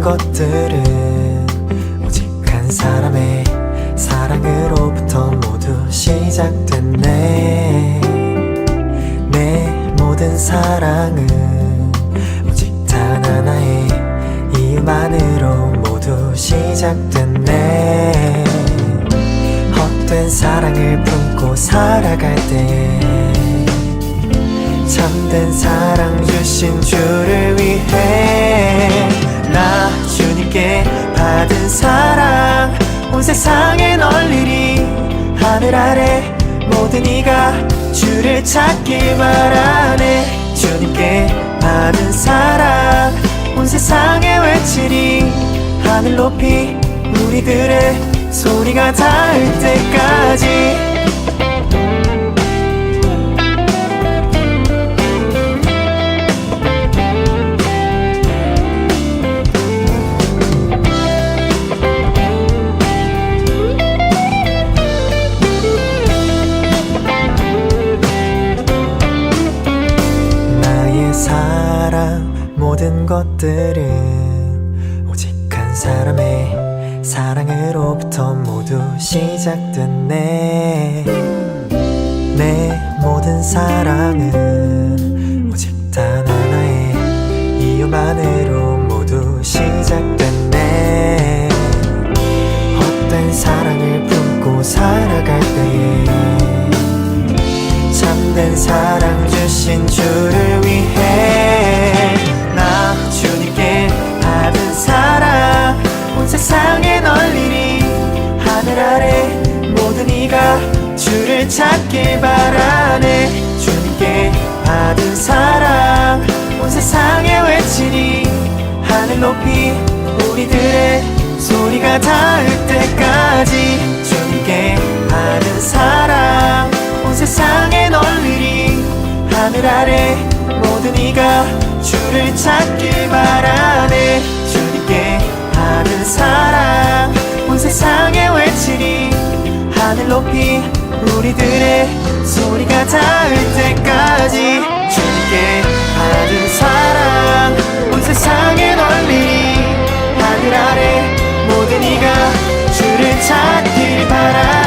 것들은 오직 한 사람의 사랑으로부터 모두 시작됐네. 내 모든 사랑은 오직 단 하나의 이유만으로 모두 시작됐네. 헛된 사랑을 품고 살아갈 때 참된 사랑 주신 주를 위해 세상에 널리리 하늘 아래 모든 이가 주를 찾길 바라네. 주님께 받은 사랑 온 세상에 외치리. 하늘 높이 우리들의 소리가 닿을 때까지 것들은 오직 한 사람의 사랑으로부터 모두 시작됐네. 내 모든 사랑은 오직 단 주를 찾길 바라네. 주님께 받은 사랑 온 세상에 외치리 하늘 높이 우리들의 소리가 닿을 때까지 주님께 받은 사랑 온 세상에 널리리 하늘 아래 모든 이가 주를 찾길 바라네. 주님께 받은 사랑 온 세상에 외치리 하늘 높이 우리들의 소리가 닿을 때까지 주님께 받은 사랑 온 세상에 널리리 하늘 아래 모든 이가 주를 찾길 바라